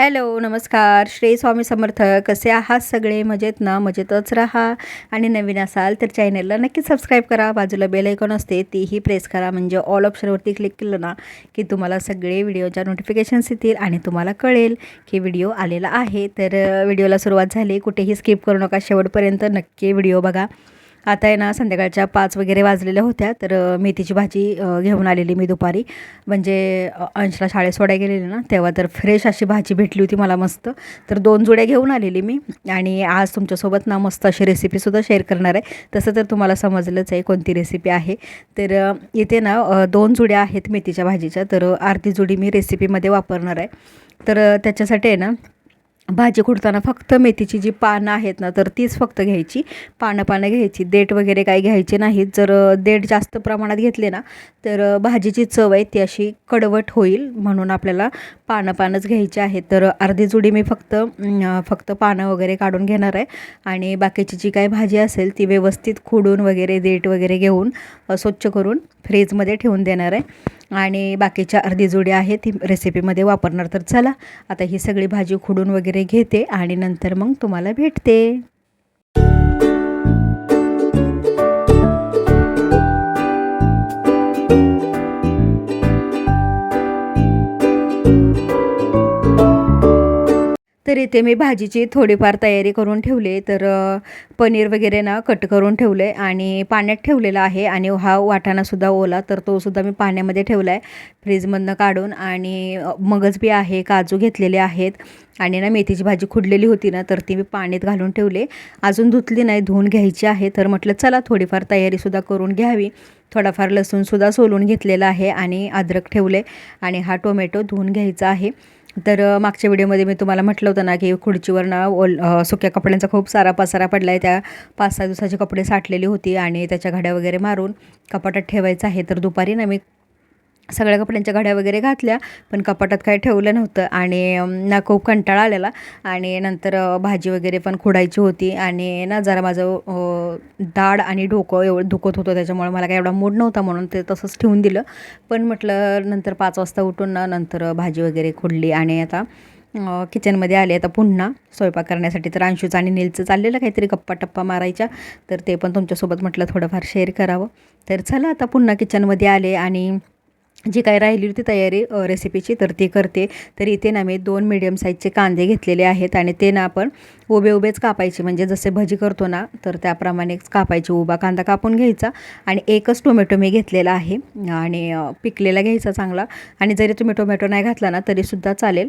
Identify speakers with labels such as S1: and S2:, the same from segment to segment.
S1: Hello नमस्कार. श्री स्वामी समर्थ कसे आहात सगळे? मजेत ना? मजेतच राहा. आणि नवीन असाल तर चॅनलला नक्की सबस्क्राईब करा. बाजूला बेल ऐकॉन असते तीही प्रेस करा. म्हणजे ऑल ऑप्शनवरती क्लिक केलं ना की तुम्हाला सगळे व्हिडिओच्या नोटिफिकेशन्स येतील आणि तुम्हाला कळेल की व्हिडिओ आलेला आहे. तर व्हिडिओला सुरुवात झाली. कुठेही स्किप करू नका. शेवटपर्यंत नक्की व्हिडिओ बघा. आता आहे ना संध्याकाळच्या पाच वगैरे वाजलेल्या होत्या तर मेथीची भाजी घेऊन आलेली मी दुपारी. म्हणजे अंशला शाळेत सोडाय गेलेली ना तेव्हा तर फ्रेश अशी भाजी भेटली होती मला मस्त. तर दोन जुड्या घेऊन आलेली मी. आणि आज तुमच्यासोबत ना मस्त अशी रेसिपीसुद्धा शेअर करणार आहे. तसं तर तुम्हाला समजलंच आहे कोणती रेसिपी आहे. तर इथे ना दोन जुड्या आहेत मेथीच्या भाजीच्या. तर अर्धी जुडी मी रेसिपीमध्ये वापरणार आहे. तर त्याच्यासाठी आहे ना भाजी खुडताना फक्त मेथीची जी पानं आहेत ना तर तीच फक्त घ्यायची. पानं पानं घ्यायची. देठ वगैरे काही घ्यायचे नाहीत. जर देठ जास्त प्रमाणात घेतले ना तर भाजीची चव आहे ती अशी कडवट होईल म्हणून आपल्याला पानं पानंच घ्यायची आहेत. तर अर्धी जुडी मी फक्त फक्त पानं वगैरे काढून घेणार आहे. आणि बाकीची जी काही भाजी असेल ती व्यवस्थित खुडून वगैरे देठ वगैरे घेऊन स्वच्छ करून फ्रीजमध्ये ठेवून देणार आहे. आणि बाकीच्या अर्धी जोडी आहे ती रेसिपीमध्ये वापरणार तर चला. आता ही सगळी भाजी खुडून वगैरे घेते आणि नंतर मग तुम्हाला भेटते. तर इथे मी भाजीची थोडीफार तयारी करून ठेवली तर पनीर वगैरे ना कट करून ठेवले आणि पाण्यात ठेवलेला आहे आणि हा वाटाणासुद्धा ओला तर तोसुद्धा मी पाण्यामध्ये ठेवला आहे फ्रीजमधनं काढून आणि मगज बी आहे काजू घेतलेले आहेत आणि ना मेथीची भाजी खुडलेली होती ना तर ती मी पाण्यात घालून ठेवले अजून धुतली नाही धुवून घ्यायची आहे तर म्हटलं चला थोडीफार तयारीसुद्धा करून घ्यावी. थोडाफार लसूणसुद्धा सोलून घेतलेला आहे आणि अद्रक ठेवले आणि हा टोमॅटो धुवून घ्यायचा आहे. तर मागच्या व्हिडिओमध्ये मी तुम्हाला म्हटलं होतं ना की खुर्चीवर ना ओल सुक्या कपड्यांचा खूप सारा पसारा पडला आहे त्या पाच सहा दिवसाचे कपडे साठलेली होती आणि त्याच्या घड्या वगैरे मारून कपाटात ठेवायचं आहे. तर दुपारी ना मी सगळ्या कपड्यांच्या घड्या वगैरे घातल्या पण कपाटात काही ठेवलं नव्हतं आणि ना खूप कंटाळा आलेला. आणि नंतर भाजी वगैरे पण खोडायची होती आणि ना जरा माझं दाढ आणि डोकं एवढं दुखत होतं त्याच्यामुळे मला काही एवढा मूड नव्हता म्हणून ते तसंच ठेवून दिलं. पण म्हटलं नंतर पाच वाजता उठून ना नंतर भाजी वगैरे खोडली आणि आता किचनमध्ये आले आता पुन्हा. स्वयंपाक करण्यासाठी तर अंशूचं आणि नीलचं चाललेलं काहीतरी गप्पा टप्पा मारायच्या. तर ते पण तुमच्यासोबत म्हटलं थोडंफार शेअर करावं. तर चला आता पुन्हा किचनमध्ये आले आणि जी काही राहिली होती तयारी रेसिपीची तर ती करते. तर इथे ना मी दोन मीडियम साईजचे कांदे घेतलेले आहेत आणि ते ना आपण उभे उभेच कापायचे. म्हणजे जसे भजी करतो ना तर त्याप्रमाणेच कापायचे. उभा कांदा कापून घ्यायचा आणि एकच टोमॅटो मी घेतलेला आहे. आणि पिकलेला घ्यायचा चांगला. आणि जरी तुम्ही टोमॅटो नाही घातला ना तरीसुद्धा चालेल.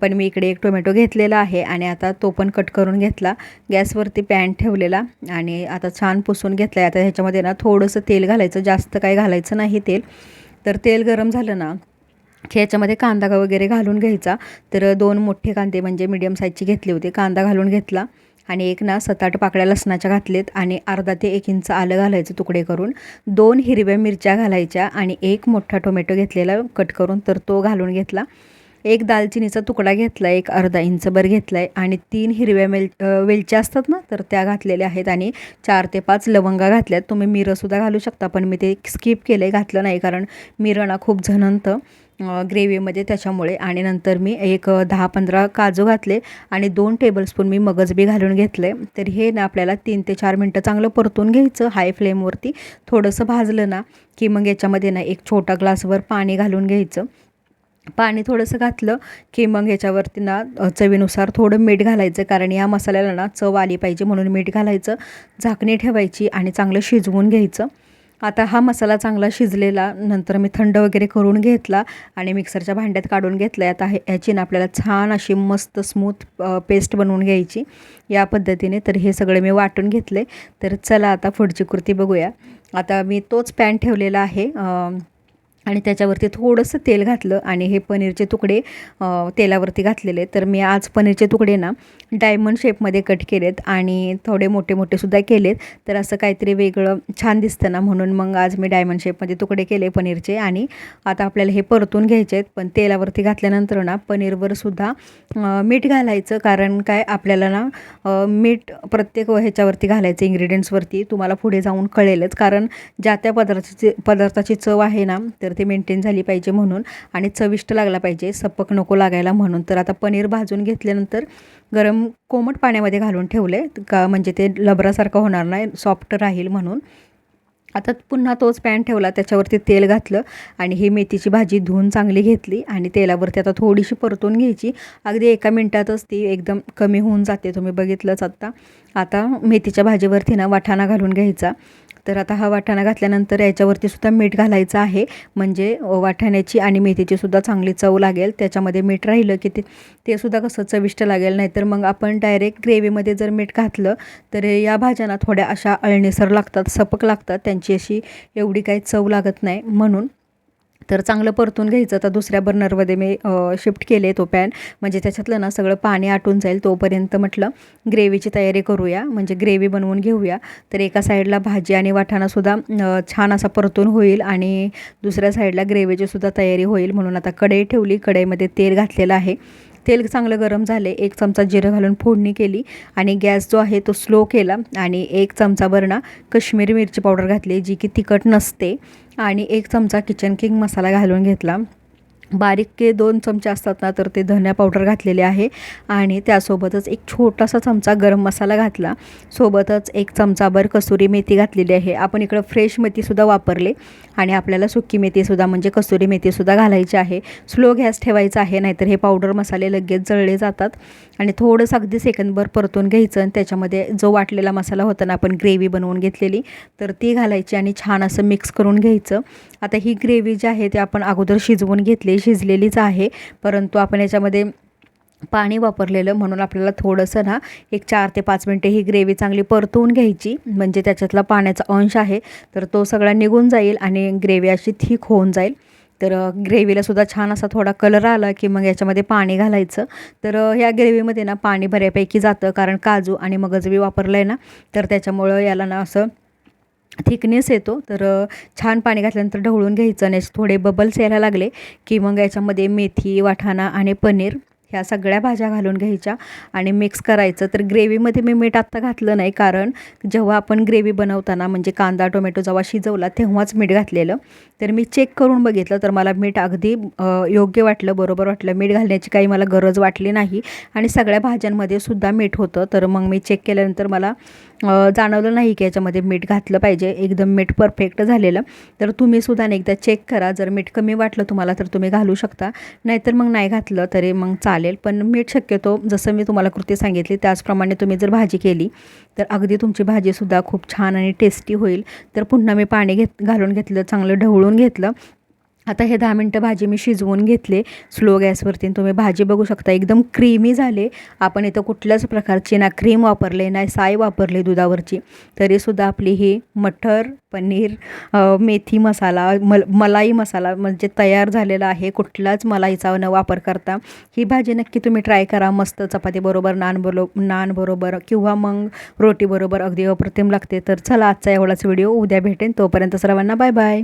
S1: पण मी इकडे एक टोमॅटो घेतलेला आहे आणि आता तो पण कट करून घेतला. गॅसवरती पॅन ठेवलेला आणि आता छान पुसून घेतला आहे आता ह्याच्यामध्ये ना थोडंसं तेल घालायचं. जास्त काही घालायचं नाही तेल. तर तेल गरम झालं ना की ह्याच्यामध्ये कांदा वगैरे घालून घ्यायचा. तर दोन मोठे कांदे म्हणजे मीडियम साईजची घेतले होते. कांदा घालून घेतला आणि एक ना सात आठ पाकळ्या लसणाच्या घातलेत आणि अर्धा ते एक इंच आलं घालायचं तुकडे करून. दोन हिरव्या मिरच्या घालायच्या आणि एक मोठा टोमॅटो घेतलेला कट करून तर तो घालून घेतला. एक दालचिनीचा तुकडा घेतला एक अर्धा इंचभर घेतला आहे आणि तीन हिरव्या वेल वेलच्या असतात ना तर त्या घातलेल्या आहेत आणि चार ते पाच लवंगा घातल्यात. तुम्ही मिरंसुद्धा घालू शकता पण मी ते स्किप केलं आहे घातलं नाही कारण मिरं ना खूप झणंतं ग्रेव्हीमध्ये त्याच्यामुळे. आणि नंतर मी एक दहा पंधरा काजू घातले आणि दोन टेबलस्पून मी मगजबी घालून घेतले तर हे ना आपल्याला तीन ते चार मिनटं चांगलं परतून घ्यायचं हाय फ्लेमवरती थोडंसं भाजलं ना की मग याच्यामध्ये ना एक छोटा ग्लासवर पाणी घालून घ्यायचं. पाणी थोडंसं घातलं की मग ह्याच्यावरती ना चवीनुसार थोडं मीठ घालायचं. कारण या मसाल्याला ना चव आली पाहिजे म्हणून मीठ घालायचं झाकणी ठेवायची आणि चांगलं शिजवून घ्यायचं. आता हा मसाला चांगला शिजलेला नंतर मी थंड वगैरे करून घेतला आणि मिक्सरच्या भांड्यात काढून घेतला आता हे ह्याची ना आपल्याला छान अशी मस्त स्मूथ पेस्ट बनवून घ्यायची. या पद्धतीने तर हे सगळे मी वाटून घेतले तर चला आता पुढची कृती बघूया. आता मी तोच पॅन ठेवलेला आहे आणि त्याच्यावरती थोडंसं तेल घातलं आणि हे पनीरचे तुकडे तेलावरती घातलेले. तर मी आज पनीरचे तुकडे ना डायमंड शेपमध्ये कट केलेत आणि थोडे मोठे मोठेसुद्धा केलेत. तर असं काहीतरी वेगळं छान दिसतं ना म्हणून मग आज मी डायमंड शेपमध्ये तुकडे केले पनीरचे आणि आता आपल्याला हे परतून घ्यायचे आहेत. पण तेलावरती घातल्यानंतर ना पनीरवर सुद्धा मीठ घालायचं. कारण काय आपल्याला ना मीठ प्रत्येक ह्याच्यावरती घालायचं इन्ग्रेडियंट्सवरती तुम्हाला पुढे जाऊन कळेलच. कारण ज्या त्या पदार्थाची पदार्थाची चव आहे ना तर ती मेंटेन झाली पाहिजे म्हणून आणि चविष्ट लागला पाहिजे. सपक नको लागायला म्हणून. तर आता पनीर भाजून घेतल्यानंतर गरम कोमट पाण्यामध्ये घालून ठेवले. का म्हणजे ते लबरासारखं होणार नाही सॉफ्ट राहील म्हणून. आता पुन्हा तोच पॅन ठेवला त्याच्यावरती तेल घातलं आणि ही मेथीची भाजी धुवून चांगली घेतली आणि तेलावरती आता थोडीशी परतून घ्यायची. अगदी एका मिनटातच ती एकदम कमी होऊन जाते. तुम्ही बघितलंच आत्ता. आता मेथीच्या भाजीवरती ना वाटाणा घालून घ्यायचा. तर आता हा वाटाणा घातल्यानंतर याच्यावरती सुद्धा मीठ घालायचं आहे. म्हणजे वाटाण्याची आणि मेथीची सुद्धा चांगली चव लागेल. त्याच्यामध्ये मीठ राहिलं की ते ते सुद्धा कसं चविष्ट लागेल. नाहीतर मग आपण डायरेक्ट ग्रेव्हीमध्ये जर मीठ घातलं तर या भाज्यांना थोड्या अशा अळणीसर लागतात सपक लागतात. त्यांची अशी एवढी काही चव लागत नाही. म्हणून तर चांगलं परतून घ्यायचं. तर दुसऱ्या बर्नरमध्ये मी शिफ्ट केले तो पॅन. म्हणजे त्याच्यातलं ना सगळं पाणी आटून जाईल तोपर्यंत म्हटलं ग्रेव्हीची तयारी करूया. म्हणजे ग्रेव्ही बनवून घेऊया. तर एका साईडला भाजी आणि वाटाणासुद्धा छान असा परतून होईल आणि दुसऱ्या साईडला ग्रेव्हीचीसुद्धा तयारी होईल. म्हणून आता कढई ठेवली. कढईमध्ये तेल घातलेलं आहे. तेल चांगलं गरम झाले एक चमचा जिरं घालून फोडणी केली आणि गॅस जो आहे तो स्लो केला आणि एक चमचाभर ना कश्मीरी मिरची पावडर घातली जी की तिखट नसते. आणि एक चमचा किचन किंग मसाला घालून घेतला. बारीकके दोन चमचे असतात ना तर ते धन्या पावडर घातलेले आहे. आणि त्यासोबतच एक छोटासा चमचा गरम मसाला घातला. सोबतच एक चमचाभर कसुरी मेथी घातलेली आहे. आपण इकडं फ्रेश मेथीसुद्धा वापरले. आणि आपल्याला सुकी मेथीसुद्धा म्हणजे कसुरी मेथीसुद्धा घालायची आहे. स्लो गॅस ठेवायचा आहे नाहीतर हे पावडर मसाले लगेच जळले जातात. आणि थोडंसं अगदी सेकंदभर परतून घ्यायचं आणि त्याच्यामध्ये जो वाटलेला मसाला होता ना आपण ग्रेव्ही बनवून घेतलेली तर ती घालायची आणि छान असं मिक्स करून घ्यायचं. आता ही ग्रेव्ही जी आहे ती आपण अगोदर शिजवून घेतली. शिजलेलीच आहे. परंतु आपण याच्यामध्ये पाणी वापरलेलं म्हणून आपल्याला थोडंसं ना एक चार ते पाच मिनटे ही ग्रेव्ही चांगली परतवून घ्यायची. म्हणजे त्याच्यातला पाण्याचा अंश आहे. तर तो सगळा निघून जाईल आणि ग्रेव्ही अशी थिक होऊन जाईल. तर ग्रेव्हीला सुद्धा छान असा थोडा कलर आला की मग याच्यामध्ये पाणी घालायचं. तर ह्या ग्रेव्हीमध्ये ना पाणी बऱ्यापैकी जातं. कारण काजू आणि मगजबी वापरलं आहे ना तर त्याच्यामुळं याला ना असं थिकनेस येतो. तर छान पाणी घातल्यानंतर ढवळून घ्यायचं आणि थोडे बबल्स यायला लागले की मग याच्यामध्ये मेथी वाटाणा आणि पनीर ह्या सगळ्या भाज्या घालून घ्यायच्या आणि मिक्स करायचं. तर ग्रेव्हीमध्ये मी मीठ आत्ता घातलं नाही कारण जेव्हा आपण ग्रेव्ही बनवताना म्हणजे कांदा टोमॅटो जेव्हा शिजवला तेव्हाच मीठ घातलेलं. तर मी चेक करून बघितलं तर मला मीठ अगदी योग्य वाटलं बरोबर वाटलं. मीठ घालण्याची काही मला गरज वाटली नाही आणि सगळ्या भाज्यांमध्ये सुद्धा मीठ होतं. तर मग मी चेक केल्यानंतर मला जाणवलं नाही की याच्यामध्ये मीठ घातलं पाहिजे. एकदम मीठ परफेक्ट झालेलं. तर तुम्हीसुद्धा एकदा चेक करा. जर मीठ कमी वाटलं तुम्हाला तर तुम्ही घालू शकता. नाहीतर मग नाही घातलं तरी मग चालेल. चालेल पण मीठ शक्यतो जसं मी तुम्हाला कृती सांगितली त्याचप्रमाणे तुम्ही जर भाजी केली तर अगदी तुमची भाजीसुद्धा खूप छान आणि टेस्टी होईल. तर पुन्हा मी पाणी घेत घालून घेतलं चांगलं ढवळून घेतलं आता हे दहा मिनटं भाजी मी शिजवून घेतले. स्लो गॅसवरती तुम्ही भाजी बघू शकता एकदम क्रीमी झाले. आपण इथं कुठल्याच प्रकारची ना क्रीम वापरले नाही साय वापरले दुधावरची. तरीसुद्धा आपली ही मटर पनीर मेथी मसाला मल मलाई मसाला म्हणजे तयार झालेला आहे. कुठलाच मलाईचा न वापर करता ही भाजी नक्की तुम्ही ट्राय करा. मस्त चपातीबरोबर नान बरो नान बरोबर किंवा मग रोटीबरोबर अगदी अप्रतिम लागते. तर चला आजचा एवढाच व्हिडिओ उद्या भेटेन. तोपर्यंत सर्वांना बाय बाय